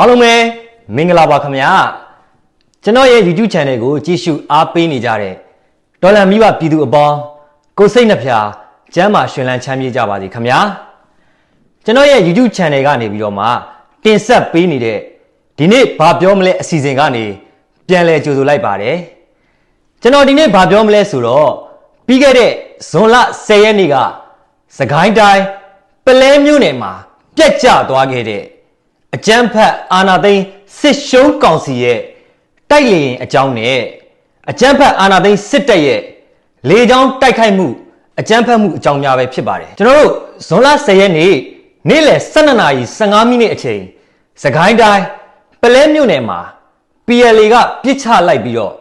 အားလုံးပဲမင်္ဂလာပါခင်ဗျာကျွန်တော်ရဲ့ YouTube Channel ကိုကြည့်ရှုအားပေးနေကြတဲ့ဒေါ်လာမိဘပြည်သူအပေါင်းကိုယ်စိတ်နှဖျားကျမ်းမာရှင်လန်းချမ်းမြေ့ကြပါစေခင်ဗျာကျွန်တော်ရဲ့ YouTube Channel ကနေပြီးတော့မှတင်ဆက်ပေးနေတဲ့ဒီနေ့ဘာပြောမလဲအစီအစဉ်ကနေပြန်လည်ကြိုဆိုလိုက်ပါတယ်ကျွန်တော်ဒီနေ့ဘာပြောမလဲဆိုတော့ပြီးခဲ့တဲ့ဇွန်လ10ရက်နေ့ကစကိုင်းတိုင်းပလဲမြို့နယ်မှာပြက်ကျသွားခဲ့တဲ့ အကြမ်းဖက်အာဏာသိမ်းစစ်ရှုံးကောင်စီရဲ့တိုက်လေရင်အကြောင်းနဲ့အကြမ်းဖက်အာဏာသိမ်းစစ်တပ်ရဲ့လေကြောင်းတိုက်ခိုက်မှုအကြမ်းဖက်မှုအကြောင်းများပဲဖြစ်ပါတယ်ကျွန်တော်တို့ဇွန်လ10ရက်နေ့နေ့လယ်12နာရီ15မိနစ်အချိန်စကိုင်းတိုင်းပလဲမြို့နယ်မှာ PLA ကပြစ်ချလိုက်ပြီးတော့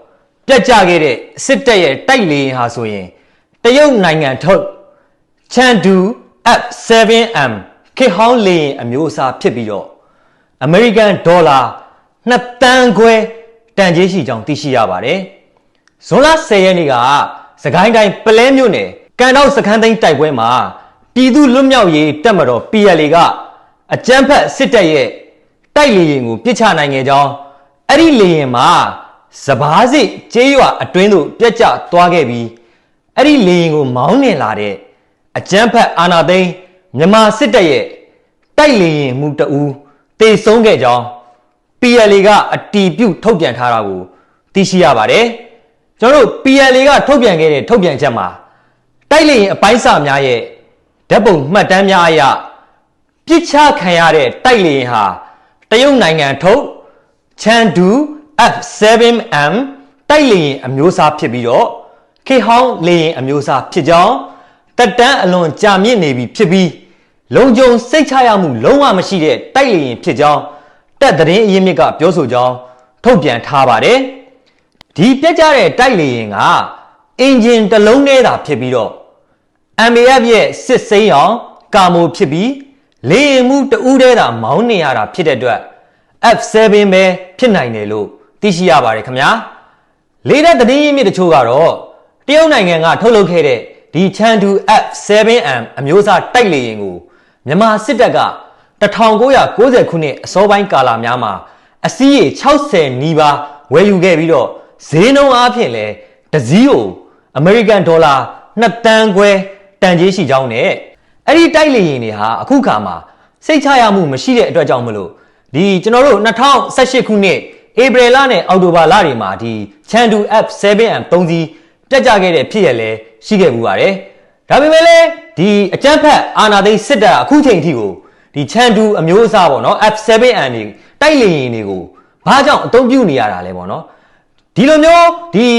ပြတ်ကျခဲ့တဲ့စစ်တပ်ရဲ့တိုက်လေရင်ဟာဆိုရင်တရုတ်နိုင်ငံထုတ်ချန်ဒူ F7M ခေတ်ဟောင်းလေရင်အမျိုးအစားဖြစ်ပြီးတော့ အမေရိကန်ဒေါ်လာ2တန်းခွဲတန်ကြေးရှိကြောင်းသိရှိရပါတယ်။ဇွန်လ10ရက်နေ့ကစကိုင်းတိုင်းပလဲမြို့နယ်ကန်တော့စခန်းသိမ်းတိုက်ပွဲမှာပြည်သူလွတ်မြောက်ရေးတပ်မတော် PLA ကအကြမ်းဖက်စစ်တပ်ရဲ့တိုက်လေရင်ကိုပြစ်ချနိုင်ခဲ့ကြောင်းအဲ့ဒီလေရင်မှာစဘာစစ်ကျေးရွာအတွင်းသို့ပြက်ကျသွားခဲ့ပြီးအဲ့ဒီလေရင်ကိုမောင်းနှင်လာတဲ့အကြမ်းဖက်အာဏာသိမ်းမြန်မာစစ်တပ်ရဲ့တိုက်လေရင်မှုတအူး တေဆုံးခဲ့ကြောင်း PLA ကအတီးပြုတ်ထုတ်ပြန်ထားတာကိုသိရှိရပါတယ်ကျွန်တော်တို့ PLA ကထုတ်ပြန်ခဲ့တဲ့ထုတ်ပြန်ချက်မှာတိုက်လေရင်အပိုင်းစာများရဲ့ဓာတ်ပုံမှတ်တမ်းများအရပြစ်ချခံရတဲ့တိုက်လေရင်ဟာတရုတ်နိုင်ငံထုတ်ချန်ဒူ F7M တိုက်လေရင်အမျိုးအစားဖြစ်ပြီးတော့ခေတ်ဟောင်းလေရင်အမျိုးအစားဖြစ်ကြောင်းတက်တန်းအလွန်ကြာမြင့်နေပြီဖြစ်ပြီး လုံခြုံစိတ်ချရမှုလုံးဝမရှိတဲ့တိုက်လေရင်ဖြစ်ကြောင်းတက်သတင်းအရင်းမြစ်ကပြောဆိုကြောင်းထုတ်ပြန်ထားပါတယ်ဒီပြက်ကြတဲ့တိုက်လေရင်ကအင်ဂျင်တစ်လုံးနဲ့သာဖြစ်ပြီးတော့ MAF ရဲ့စစ်စိမ်းအောင်ကာမိုဖြစ်ပြီးလေရင်မှုတဦးတည်းသာမောင်းနေရတာဖြစ်တဲ့အတွက် F7 ပဲဖြစ်နိုင်တယ်လို့သိရှိရပါတယ်ခင်ဗျာလေးတဲ့သတင်းရင်းမြစ်တချို့ကတော့တရုတ်နိုင်ငံကထုတ်လုပ်ခဲ့တဲ့ဒီချန်တူ F7M အမျိုးအစားတိုက်လေရင်ကို မြန်မာစစ်တပ်က1990ခုနှစ်အစောပိုင်းကာလများမှာအစီးရေ60နီးပါးဝယ်ယူခဲ့ပြီးတော့ဈေးနှုန်းအားဖြင့်လဲတစ်စည်းကိုအမေရိကန်ဒေါ်လာ2တန်းခွဲတန်ကြေးရှိကြောင်းနဲ့အဲ့ဒီတိုက်လေရင်တွေဟာအခုခါမှာစိတ်ချရမှုမရှိတဲ့အတွက်ကြောင့်မလို့ဒီကျွန်တော်တို့2018ခုနှစ်ဧပြီလနဲ့အောက်တိုဘာလတွေမှာဒီချန်တူ F7M 3စီးတက်ကြခဲ့တဲ့ဖြစ်ရလဲရှိခဲ့မှုပါတယ်ဒါပေမဲ့လည်း ဒီအကြမ်းဖက်အာဏာသိမ်းစစ်တပ်အခုချိန်ထိကိုဒီချန်တူအမျိုးအစားပေါ့နော် F7M တွေတိုက်လေရင်တွေကိုဘာကြောင့်အသုံးပြုနေရတာလဲပေါ့နော်ဒီလိုမျိုးဒီ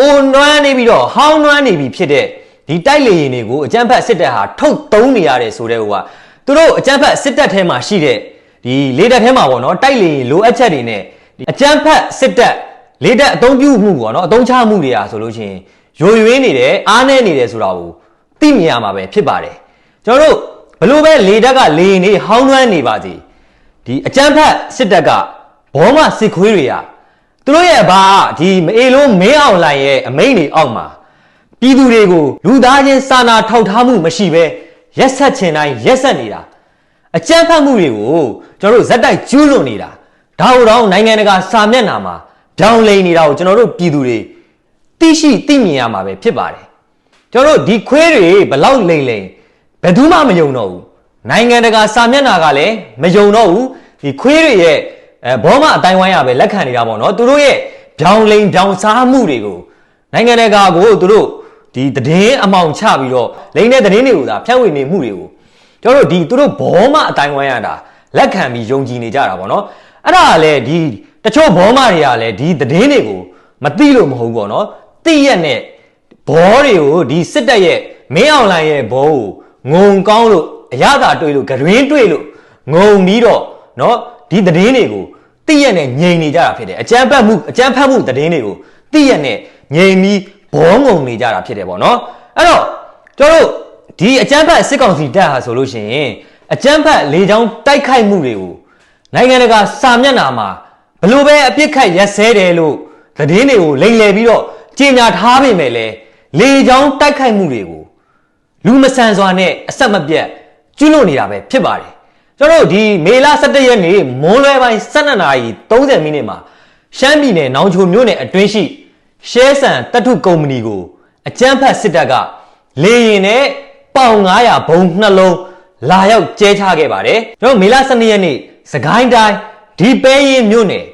အိုနွမ်းနေပြီးတော့ဟောင်းနွမ်းနေပြီဖြစ်တဲ့ဒီတိုက်လေရင်တွေကိုအကြမ်းဖက်စစ်တပ်ဟာထုတ်သုံးနေရတယ်ဆိုတဲ့ဟိုကသူတို့အကြမ်းဖက်စစ်တပ်ထဲမှာရှိတဲ့ဒီလေတပ်ထဲမှာပေါ့နော်တိုက်လေရင်လိုအပ်ချက်တွေနဲ့ဒီအကြမ်းဖက်စစ်တပ်လေတပ်အသုံးပြုမှုပေါ့နော်အသုံးချမှုတွေဟာဆိုလို့ရှိရင်ယိုယွင်းနေတယ်အားနည်းနေတယ်ဆိုတာကို သိမြင်ရမှာပဲဖြစ်ပါတယ်ကျွန်တော်တို့ဘလို့ပဲလေတပ်ကလေရင်တွေဟောင်းနှွမ်းနေပါစီဒီအကြမ်းဖက်စစ်တပ်ကဘောမစစ်ခွေးတွေကသူတို့ရဲ့ဘာဒီမအေလုံးမင်းအောင်လိုင်ရဲ့အမိန့်တွေအောက်မှာပြည်သူတွေကိုလူသားချင်းစာနာထောက်ထားမှုမရှိဘဲရက်ဆက်ချင်တိုင်းရက်ဆက်နေတာအကြမ်းဖက်မှုတွေကိုကျွန်တော်တို့ဇက်တိုက်ကျူးလွန်နေတာဒါဟုတော့နိုင်ငံတကာစာမျက်နှာမှာပြောင်းလဲနေတာကိုကျွန်တော်တို့ပြည်သူတွေသိရှိသိမြင်ရမှာပဲဖြစ်ပါတယ် ကျွန်တော်တို့ဒီခွေးတွေဘလောက်လိမ့်လိမ့်ဘယ်သူမှမယုံတော့ဘူးနိုင်ငံတကာစာမျက်နှာကလည်းမယုံတော့ဘူးဒီခွေးတွေရဲ့အဲဘောမအတိုင်းဝိုင်းရပဲလက်ခံနေတာပေါ့နော်သူတို့ရဲ့ဗျောင်လိန်ဗျောင်စားမှုတွေကိုနိုင်ငံတကာကိုသူတို့ဒီသတင်းအမောင်ချပြီးတော့လိန်တဲ့သတင်းတွေကိုသာဖြန့်ဝေနေမှုတွေကိုကျွန်တော်တို့ဒီသူတို့ဘောမအတိုင်းဝိုင်းရတာလက်ခံပြီးယုံကြည်နေကြတာပေါ့နော်အဲ့ဒါကလည်းဒီတချို့ဘောမတွေကလည်းဒီသတင်းတွေကိုမသိလို့မဟုတ်ဘူးပေါ့နော်သိရက်နဲ့ ဘောတွေကိုဒီစစ်တပ်ရဲ့မင်းအောင်လှိုင်ရဲ့ဘောကိုငုံကောင်းလို့အရသာတွေ့လို့ဂရင်းတွေ့လို့ငုံပြီးတော့เนาะဒီသတင်းတွေကိုတိရက်နဲ့ငြိမ်နေကြတာဖြစ်တယ်အကြမ်းဖက်မှုအကြမ်းဖက်မှုသတင်းတွေကိုတိရက်နဲ့ငြိမ်ပြီးဘောငုံနေကြတာဖြစ်တယ်ပေါ့နော်အဲ့တော့ကျွန်တော်တို့ဒီအကြမ်းဖက်စစ်ကောင်စီတပ်ဟာဆိုလို့ရှိရင်အကြမ်းဖက်လေကြောင်းတိုက်ခိုက်မှုတွေကိုနိုင်ငံတကာစာမျက်နှာမှာဘလို့ပဲအပြစ်ခတ်ရက်စဲတယ်လို့သတင်းတွေကိုလိမ်လည်ပြီးတော့ကြေညာထားပေမဲ့လည်း လေကြောင်းတိုက်ခိုက်မှုတွေကိုလူမဆန်စွာနဲ့အဆက်မပြတ်ကျွလွန်နေတာပဲဖြစ်ပါတယ်ကျွန်ကျွန်တော်တို့ဒီမေလ17ရက်နေ့မွန်းလွဲပိုင်း12နာရီ30မိနစ်မှာရှမ်းပြည်နယ်နောင်ချိုမြို့နယ်အတွင်းရှိရှဲဆန်တထုကုမ္ပဏီကိုအကြမ်းဖက်စစ်တပ်ကလေရင်နဲ့ပေါင်900ဘုံနှလုံးလာရောက်ကျဲချခဲ့ပါတယ်ကျွန်တော်မေလ12ရက်နေ့စကိုင်းတိုင်းဒီပဲရင်မြို့နယ်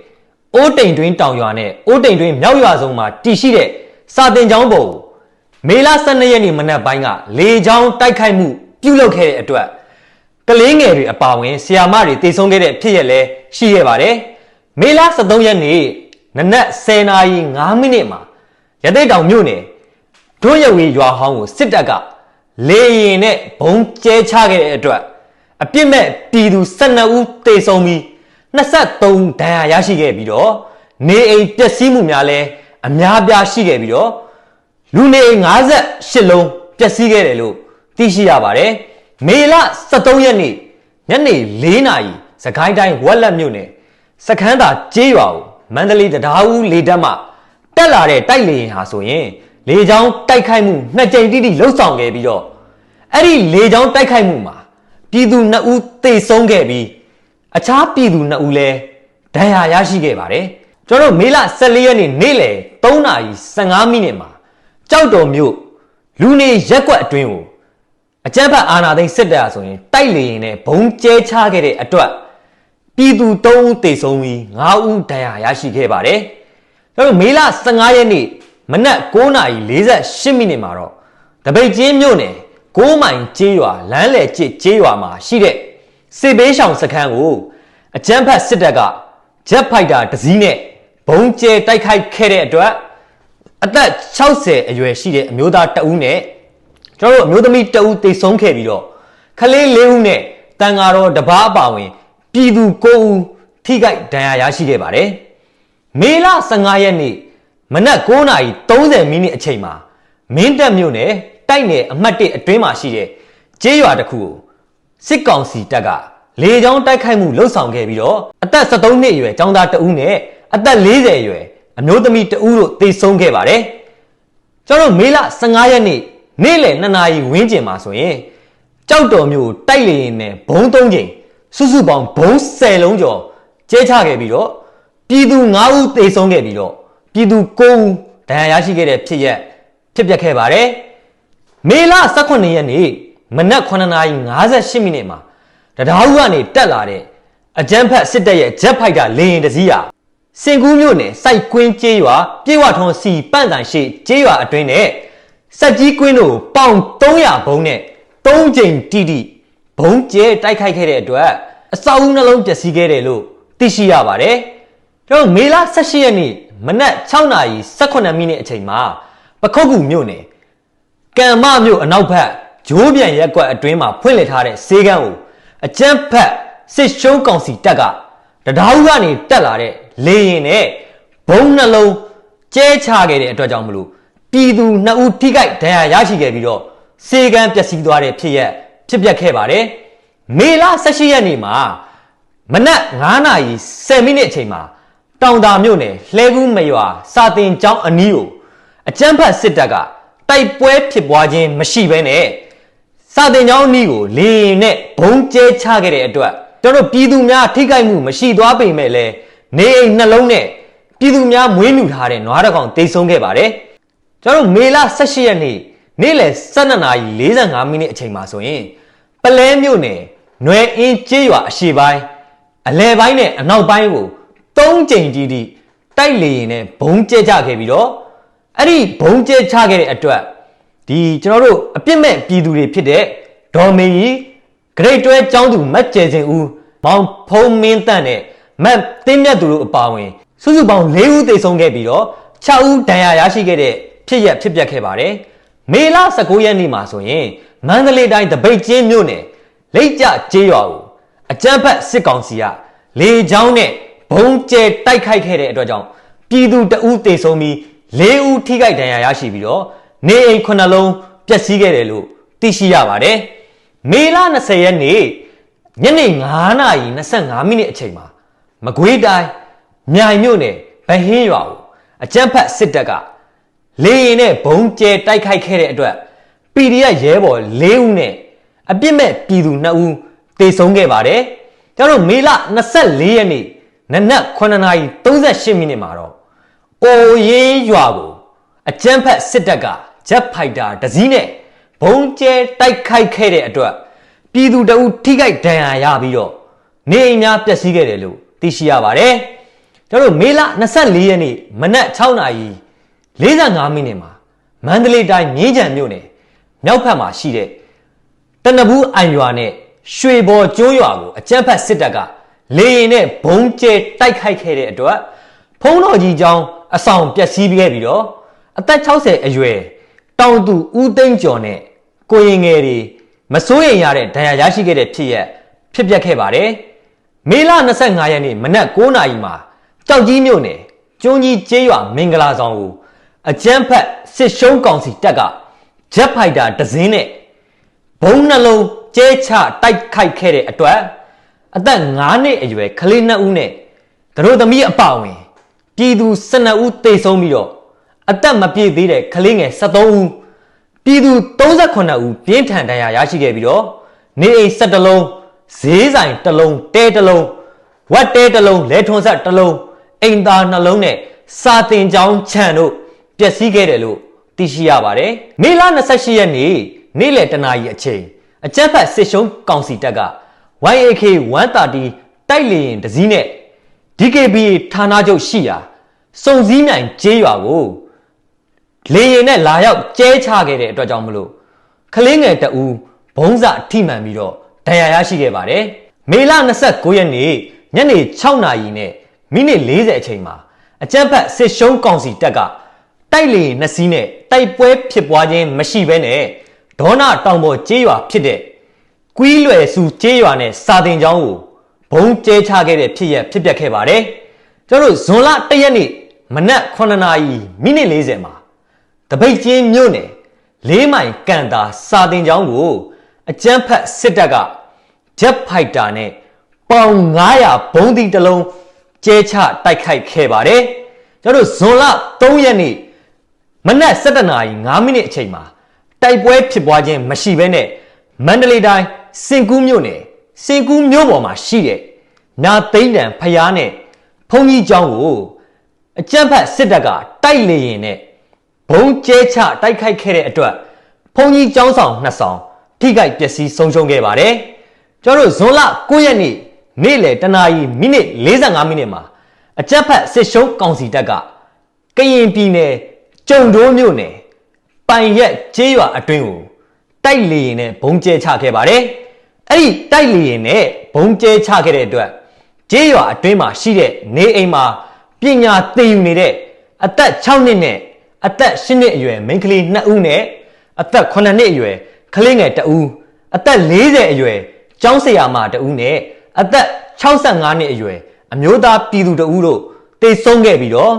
အိုးတိမ်တွင်းတောင်ရွာနဲ့အိုးတိမ်တွင်းမြောက်ရွာစုံမှာတည်ရှိတဲ့စာတင်ကျောင်းပုံကို မေလ12ရက်နေ့မနက်ပိုင်းကလေကြောင်းတိုက်ခိုက်မှုပြုလုပ်ခဲ့တဲ့အတွက်ကလေးငယ်တွေအပါအဝင်ဆီယာမတွေတည်ဆုံးခဲ့တဲ့ဖြစ်ရက်လည်းရှိခဲ့ပါတယ်။မေလ23ရက်နေ့နနက်10:05မိနစ်မှာရတဲ့တောင်မြို့နယ်ဒွန်းရဝေရွာဟောင်းကိုစစ်တပ်ကလေရင်နဲ့ဘုံကျဲချခဲ့တဲ့အတွက်အပြစ်မဲ့ပြည်သူ12ဦးတေဆုံးပြီး23ဒဏ်ရာရရှိခဲ့ပြီးတော့နေအိမ်ပျက်စီးမှုများလည်းအများပြားရှိခဲ့ပြီးတော့ လူနေ58လုံးပျက်စီးခဲ့တယ်လို့သိရှိရပါတယ်။မေလ23ရက်နေ့ညနေ4နာရီစကိုင်းတိုင်းဝက်လက်မြို့နယ်စခန်းသာကျေးရွာကိုမန္တလေးတရားဦးလေတပ်မှတက်လာတဲ့တိုက်လေရင်ဟာဆိုရင်လေကြောင်းတိုက်ခိုက်မှုနှစ်ကြိမ်တိတိလှုပ်ဆောင်ခဲ့ပြီးတော့အဲ့ဒီလေကြောင်းတိုက်ခိုက်မှုမှာပြည်သူ2ဦးသေဆုံးခဲ့ပြီးအခြားပြည်သူ2ဦးလည်းဒဏ်ရာရရှိခဲ့ပါတယ်။ကျွန်တော်တို့မေလ14ရက်နေ့နေ့လယ်3နာရီ15မိနစ်မှာ ကြောက်တော်မြို့လူနေရက်ကွက်အတွင်းကိုအကြမ်းဖက်အာဏာသိမ်းစစ်တပ်ဆိုရင်တိုက်လေရင်နဲ့ဘုံကျဲချခဲ့တဲ့အတွက်ပြည်သူ3ဦးသေဆုံးပြီး9ဦးဒဏ်ရာရရှိခဲ့ပါတယ်။ကျွန်တော်မေလ15ရက်နေ့မနက်9:48မိနစ်မှာတော့တပိတ်ကျင်းမြို့နယ်6မိုင်ကျေးရွာလမ်းလေကျစ်ကျေးရွာမှာရှိတဲ့စစ်ဘေးရှောင်စခန်းကိုအကြမ်းဖက်စစ်တပ်ကဂျက်ဖိုက်တာတစ်စီးနဲ့ဘုံကျဲတိုက်ခိုက်ခဲ့တဲ့အတွက် အသက်60အရွယ်ရှိတဲ့အမျိုးသားတဦးနဲ့ကျွန်တော်တို့အမျိုးသမီးတဦးတိတ်ဆုံးခဲ့ပြီးတော့ခလေး၄ဦးနဲ့တန်ဃာတော်တပားအပါဝင် ပြည်သူ9ဦးထိခိုက်ဒဏ်ရာရရှိခဲ့ပါတယ်။မေလ15ရက်နေ့မနက်9:30မိနစ်အချိန်မှာမင်းတပ်မြို့နယ်တိုက်နယ်အမှတ်1အတွင်းမှာရှိတဲ့ကျေးရွာတစ်ခုကိုစစ်ကောင်စီတပ်ကလေကြောင်းတိုက်ခိုက်မှုလှုပ်ဆောင်ခဲ့ပြီးတော့အသက်73နှစ်အရွယ်ចောင်းသားတဦးနဲ့အသက်40အရွယ် အမျိုးသမီးတဦးတို့သေဆုံးခဲ့ပါတယ်။ကျွန်တော်တို့မေလ15ရက်နေ့နေ့လယ်2နာရီဝန်းကျင်မှာဆိုရင်ကြောက်တော်မျိုးတိုက်လေရင်နဲ့ဘုံ၃ချိန်စုစုပေါင်းဘုံ10လုံးကျော်ကျဲချခဲ့ပြီးတော့ပြည်သူ9ဦးသေဆုံးခဲ့ပြီးတော့ပြည်သူ9ဦးဒဏ်ရာရရှိခဲ့တဲ့ဖြစ်ရက်ဖြစ်ပျက်ခဲ့ပါတယ်။မေလ18ရက်နေ့မနက်9:58မိနစ်မှာတရားဦးကနေတက်လာတဲ့အကြမ်းဖက်စစ်တပ်ရဲ့ဂျက်ဖိုက်တာလေရင်တစ်စီးဟာ စင်ကူးမြို့နယ်စိုက်ကွင်းကျေးရွာပြေဝထွန်းစီပန့်တန်ရှိကျေးရွာအတွင်းနဲ့စက်ကြီးကွင်းတို့ပေါင်300ဘုံနဲ့3ကြိမ်တိတိဘုံကျဲတိုက်ခိုက်ခဲ့တဲ့အတွက်အဆောက်အဦနှလုံးပျက်စီးခဲ့တယ်လို့သိရှိရပါတယ်။ကျွန်တော်မေလ18ရက်နေ့မနက်6:18မိနစ်အချိန်မှာပခုတ်ကူမြို့နယ်ကံမမြို့အနောက်ဘက်ဂျိုးပြန်ရက်ကွက်အတွင်းမှာဖွင့်လှစ်ထားတဲ့ဈေးကန်းကိုအကျန်းဖက်စစ်ရှုံးကောင်စီတပ်ကတရားဥကနေတက်လာတဲ့ လေရင်နဲ့ဘုံနှလုံးကျဲချခဲ့တဲ့အတွက်ကြောင့်မလို့ပြည်သူနှစ်ဦးထိခိုက်ဒဏ်ရာရရှိခဲ့ပြီးတော့စေကံပျက်စီးသွားတဲ့ဖြစ်ရက်ဖြစ်ပျက်ခဲ့ပါတယ်မေလ18ရက်နေ့မှာမနက်9:10မိနစ်အချိန်မှာတောင်တာမြို့နယ်လှဲကူးမရွာစာတင်ကျောင်းအနီးကိုအကြမ်းဖက်စစ်တပ်ကတိုက်ပွဲဖြစ်ပွားခြင်းမရှိဘဲနဲ့စာတင်ကျောင်းအနီးကိုလေရင်နဲ့ဘုံကျဲချခဲ့တဲ့အတွက်ကျွန်တော်ပြည်သူများထိခိုက်မှုမရှိသွားပေမဲ့လည်း နေအိမ်နှလုံးနဲ့ပြည်သူများမွေးမြူထားတဲ့နွားတစ်ကောင်တိတ်ဆုံးခဲ့ပါတယ်ကျွန်တော်မေလ18ရက်နေ့နေ့လယ်12:45မိနစ်အချိန်မှာဆိုရင်ပလဲမြို့နယ်နွယ်အင်းကျေးရွာအရှေ့ပိုင်းအလဲပိုင်းနဲ့အနောက်ပိုင်းကို၃ကြိမ်ကြီးတိတိုက်လေရင်နဲ့ဘုံကျဲချခဲ့ပြီးတော့အဲ့ဒီဘုံကျဲချခဲ့တဲ့အတွက်ဒီကျွန်တော်တို့အပြစ်မဲ့ပြည်သူတွေဖြစ်တဲ့ဒေါ်မေကြီးဂရိတ်တွဲចောင်းသူမတ်ကျဲစင်ဦးမောင်ဖုံးမင်းတန့်နဲ့ မတ်တင်းမြတ်သူတို့အပါအဝင်စုစုပေါင်း၄ဦးသေဆုံးခဲ့ပြီးတော့6ဦးဒဏ်ရာရရှိခဲ့တဲ့ဖြစ်ရဖြစ်ပျက်ခဲ့ပါတယ်မေလ19ရက်နေ့မှာဆိုရင်မန္တလေးတိုင်းတပိတ်ကျင်းမြို့နယ်လိတ်ကြကျေးရွာကိုအကြမ်းဖက်စစ်ကောင်စီကလေကြောင်းနဲ့ဘုံကျဲတိုက်ခိုက်ခဲ့တဲ့အတွက်ကြောင့်ပြည်သူတအူးတေဆုံးပြီး၄ဦးထိခိုက်ဒဏ်ရာရရှိပြီးတော့နေအိမ်ခုနှလုံးပျက်စီးခဲ့တယ်လို့သိရှိရပါတယ်မေလ20ရက်နေ့ညနေ9:25မိနစ်အချိန်မှာ မကွေးတိုင်းမြိုင်မြို့နယ်ဗဟင်းရွာကိုအကြမ်းဖက်စစ်တပ်ကလေရင်နဲ့ဘုံကျဲတိုက်ခိုက်ခဲ့တဲ့အတွက် PDF ရဲဘော်၄ဦးနဲ့အပြစ်မဲ့ပြည်သူ2ဦးတေဆုံးခဲ့ပါတယ်။ကျွန်တော်တို့မေလ24ရက်နေ့နနက်9:38မိနစ်မှာတော့အိုရေးရွာကိုအကြမ်းဖက်စစ်တပ်ကဂျက်ဖိုက်တာတစ်စီးနဲ့ဘုံကျဲတိုက်ခိုက်ခဲ့တဲ့အတွက်ပြည်သူတအုပ်ထိခိုက်ဒဏ်ရာရပြီးတော့နေအိမ်များပျက်စီးခဲ့တယ်လို့ သိရှိရပါတယ်ကျွန်တော်တို့မေလ24ရက်နေ့မနက်6:45မိနစ်မှာမန္တလေးတိုင်းမြင်းကြံမြို့နယ်မြောက်ဖက်မှာရှိတဲ့တနဘူးအံရွာနဲ့ရွှေဘော်ကျွန်းရွာကိုအကြမ်းဖက်စစ်တပ်ကလေရင်နဲ့ဘုံကျဲတိုက်ခိုက်ခဲ့တဲ့အတွက်ဖုံးတော်ကြီးကျောင်းအဆောင်ပျက်စီးခဲ့ပြီးတော့အသက်60အရွယ်တောင်သူဦးသိန်းကျော်နဲ့ကိုရင်ငယ်တွေမစိုးရိမ်ရတဲ့ဒဏ်ရာရရှိခဲ့တဲ့ဖြစ်ရက်ဖြစ်ပျက်ခဲ့ပါတယ် မေလ25ရက်နေ့မနက်9:00နာရီမှာကြောက်ကြီးမြို့နယ်ကျွန်းကြီးကျေးရွာမင်္ဂလာဆောင်ကိုအကြမ်းဖက်စစ်ရှုံးကောင်စီတပ်ကဂျက်ဖိုက်တာတစင်းနဲ့ဘုံနှလုံးကျဲချတိုက်ခိုက်ခဲ့တဲ့အတွက်အသက်9နှစ်အရွယ်ကလေး2ဦးနဲ့သူတို့သမီးအပါအဝင်ပြည်သူ12ဦးသေဆုံးပြီးတော့အသက်မပြည့်သေးတဲ့ကလေးငယ်73ဦးပြည်သူ38ဦးပြင်းထန်ဒဏ်ရာရရှိခဲ့ပြီးတော့နေအိမ်17လုံး ဈေးဆိုင်တစ်လုံးတဲတစ်လုံးဝက်တဲတစ်လုံးလဲထွန်ဆက်တစ်လုံးအိမ်သားနှလုံးနဲ့စာတင်ကျောင်းခြံတို့ပျက်စီးခဲ့တယ်လို့သိရှိရပါတယ်မေလ28ရက်နေ့နေ့လယ်တနာရီအချိန်အကြက်ဖက်စစ်ရှုံးကောင်စီတပ်က YAK 130တိုက်လေရင်တစည်းနဲ့ DKBA ဌာနချုပ်ရှိရာစုံစည်းနိုင်ကျေးရွာကိုလေရင်နဲ့လာရောက်ကျဲချခဲ့တဲ့အတွက်ကြောင့်မလို့ကလေးငယ်တအူဘုံစထိမှန်ပြီးတော့ ဒဏ်ရာရရှိခဲ့ပါတယ်မေလ29ရက်နေ့ညနေ6နာရီနဲ့မိနစ်40အချိန်မှာအကြမ်းဖက်စစ်ရှုံးကောင်စီတပ်ကတိုက်လေရင်နှစ်စီးနဲ့တိုက်ပွဲဖြစ်ပွားခြင်းမရှိဘဲနဲ့ဒေါနာတောင်ပေါ်ကျေးရွာဖြစ်တဲ့ကွီးလွယ်စုကျေးရွာနဲ့စာတင်ကျောင်းကိုဘုံကျဲချခဲ့တဲ့ဖြစ်ရဖြစ်ပျက်ခဲ့ပါတယ်ကျွန်တော်တို့ဇွန်လ1ရက်နေ့မနက်9နာရီမိနစ်40မှာတပိတ်ချင်းမြို့နယ်လေးမိုင်ကန်တာစာတင်ကျောင်းကိုအကြမ်းဖက်စစ်တပ်က ဂျက်ဖိုက်တာနဲ့ပေါင်900ဘုံဒီတစ်လုံးကျဲချတိုက်ခိုက်ခဲ့ပါတယ်ကျွန်တော်တို့ဇွန်လ3ရက်နေ့မနက်7:05မိနစ်အချိန်မှာတိုက်ပွဲဖြစ်ပွားခြင်းမရှိဘဲနဲ့မန္တလေးတိုင်းစင်ကူးမြို့နယ်စင်ကူးမြို့ပေါ်မှာရှိတဲ့နာသိန်းတန်ဖျားနဲ့ဘုံကြီးကျောင်းကိုအကြမ်းဖက်စစ်တပ်ကတိုက်လေရင်နဲ့ဘုံကျဲချတိုက်ခိုက်ခဲ့တဲ့အတွက်ဘုံကြီးကျောင်းဆောင်နှစ်ဆောင်ထိခိုက်ပျက်စီးဆုံးရှုံးခဲ့ပါတယ် ကျွန်တော်တို့ဇွန်လ9ရက်နေ့နေ့လယ်တနာရီမိနစ်45မိနစ်မှာအကြက်ဖက်စစ်ရှုံးကောင်စီတပ်ကကရင်ပြည်နယ်ကြုံတိုးမြို့နယ်ပိုင်ရက်ကျေးရွာအတွင်းကိုတိုက်လေရင်နဲ့ဘုံကျဲချခဲ့ပါတယ်အဲ့ဒီတိုက်လေရင်နဲ့ဘုံကျဲချခဲ့တဲ့အတွက်ကျေးရွာအတွင်းမှာရှိတဲ့နေအိမ်မှာပညာသင်ယူနေတဲ့အသက်6နှစ်နဲ့အသက်10နှစ်အရွယ်မိန်းကလေး2ဦးနဲ့အသက်9နှစ်အရွယ်ကလေးငယ်2ဦးအသက်40အရွယ် ကျောင်းဆရာမ2ဦးနဲ့အသက်65နှစ်အရွယ်အမျိုးသားပြည်သူ2ဦးတို့တေဆုံးခဲ့ပြီးတော့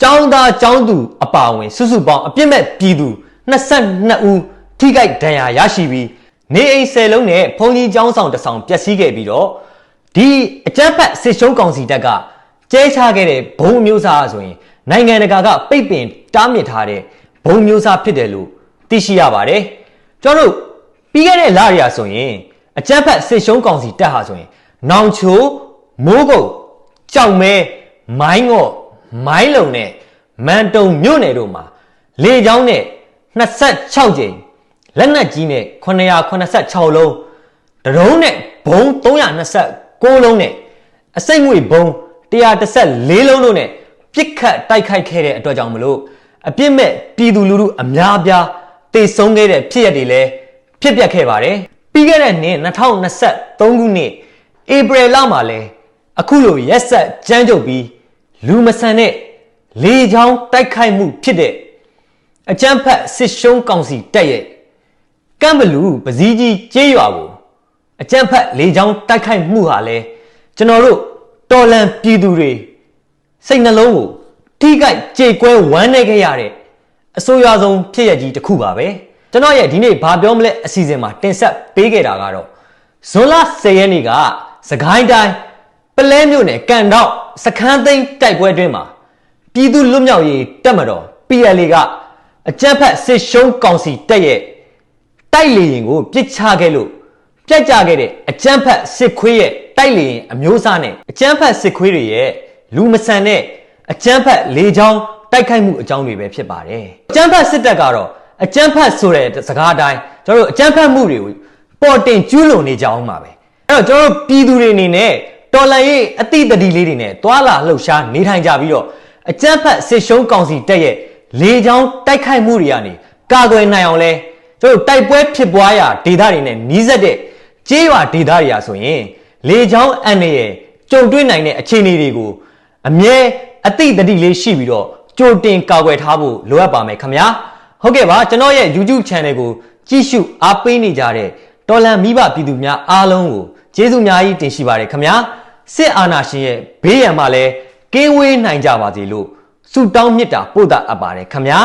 ကျောင်းသားကျောင်းသူအပါအဝင် စုစုပေါင်းအပြစ်မဲ့ပြည်သူ22ဦးထိခိုက်ဒဏ်ရာရရှိပြီးနေအိမ်10လုံးနဲ့ဘုံကြီးကျောင်းဆောင်တစ်ဆောင်ပျက်စီးခဲ့ပြီးတော့ဒီအကြမ်းဖက်စစ်ရှုံးကောင်စီတပ်ကကျဲချခဲ့တဲ့ဘုံမျိုးစားဆိုရင် နိုင်ငံတကာကပိတ်ပင်တားမြစ်ထားတဲ့ဘုံမျိုးစားဖြစ်တယ်လို့သိရှိရပါတယ်ကျွန်တော်တို့ပြီးခဲ့တဲ့လရီယာဆိုရင် အကြမ်းဖက်စစ်ရှုံးကောင်စီတပ်ဟာဆိုရင်နောင်ချိုမိုးကုတ်ကြောက်မဲမိုင်းငော့မိုင်းလုံနဲ့မန်တုံမြို့နယ်တို့မှာလေကြောင်းနဲ့26ကြိမ်လက်နက်ကြီးနဲ့986လုံးဒရုန်းနဲ့ဘုံ329လုံးနဲ့အစိမ့်ငွေဘုံ114လုံးတို့နဲ့ပြစ်ခတ်တိုက်ခိုက်ခဲ့တဲ့အတွက်ကြောင့်မလို့အပြစ်မဲ့ပြည်သူလူထုအများအပြားတေဆုံးခဲ့တဲ့ဖြစ်ရပ်တွေလည်းဖြစ်ပျက်ခဲ့ပါတယ် ပြီးခဲ့တဲ့နှစ်2023ခုနှစ်ဧပြီလမှာလဲအခုလိုရက်ဆက်ကြမ်းကြုတ်ပြီးလူမဆန်တဲ့လေချောင်းတိုက်ခိုက်မှုဖြစ်တဲ့အကြမ်းဖက်စစ်ရှုံးကောင်စီတက်ရဲ့ကမ်ဘလူပစည်းကြီးကျေးရွာကိုအကြမ်းဖက်လေချောင်းတိုက်ခိုက်မှုဟာလဲကျွန်တော်တို့တော်လန်ပြည်သူတွေစိတ်နှလုံးကိုထိခိုက်ကြေကွဲဝမ်းနည်းခဲ့ရတဲ့အဆိုးရွားဆုံးဖြစ်ရကြီးတစ်ခုပါပဲ ကျွန်တော်ရဲ့ဒီနေ့ဘာပြောမလဲအစီအစဉ်မှာတင်ဆက်ပေးခဲ့တာကတော့ဇွန်လ10ရက်နေ့ကစကိုင်းတိုင်းပလဲမြို့နယ်ကန်တော့စခန်းသိမ်းတိုက်ပွဲအတွင်းမှာပြည်သူလွတ်မြောက်ရေးတပ်မတော် PLA ကအကြမ်းဖက်စစ်ရှုံးကောင်စီတပ်ရဲ့တိုက်လေရင်ကိုပြစ်ချခဲ့လို့ပြတ်ကျခဲ့တဲ့အကြမ်းဖက်စစ်ခွေးရဲ့တိုက်လေရင်အမျိုးအစားနဲ့အကြမ်းဖက်စစ်ခွေးတွေရဲ့လူမဆန်တဲ့အကြမ်းဖက်လေချောင်းတိုက်ခိုက်မှုအကြောင်းတွေပဲဖြစ်ပါတယ်အကြမ်းဖက်စစ်တပ်ကတော့ အကြမ်းဖက်ဆိုတဲ့စကားအတိုင်းကျွန်တော်တို့အကြမ်းဖက်မှုတွေကိုပေါ်တင်ကျူးလွန်နေကြအောင်ပါပဲအဲ့တော့ကျွန်တော်တို့ပြည်သူတွေအနေနဲ့တော်လန်ရေးအတိတ်တတိလေးတွေနဲ့တွာလာလှုပ်ရှားနေထိုင်ကြပြီးတော့အကြမ်းဖက်စစ်ရှုံးကောင်စီတက်ရဲ့လေချောင်းတိုက်ခိုက်မှုတွေကနေကာကွယ်နိုင်အောင်လဲကျွန်တော်တို့တိုက်ပွဲဖြစ်ပွားရာဒေသတွေနဲ့နီးစပ်တဲ့ကျေးရွာဒေသတွေရာဆိုရင်လေချောင်းအန်ရဲ့ကြုံတွေ့နိုင်တဲ့အခြေအနေတွေကိုအမြဲအတိတ်တတိလေးရှိပြီးတော့ကြိုတင်ကာကွယ်ထားဖို့လိုအပ်ပါမယ်ခင်ဗျာ ဟုတ်ကဲ့ပါကျွန်တော်ရဲ့ YouTube Channel ကိုကြည့်ရှုအားပေးနေကြတဲ့တော်လန်မိဘပြည်သူများအားလုံးကိုကျေးဇူးအများကြီးတင်ရှိပါတယ်ခင်ဗျာစစ်အာဏာရှင်ရဲ့ဘေးရန်မှလည်းကင်းဝေးနိုင်ကြပါစေလို့ဆုတောင်းမေတ္တာပို့တာအပ်ပါတယ်ခင်ဗျာ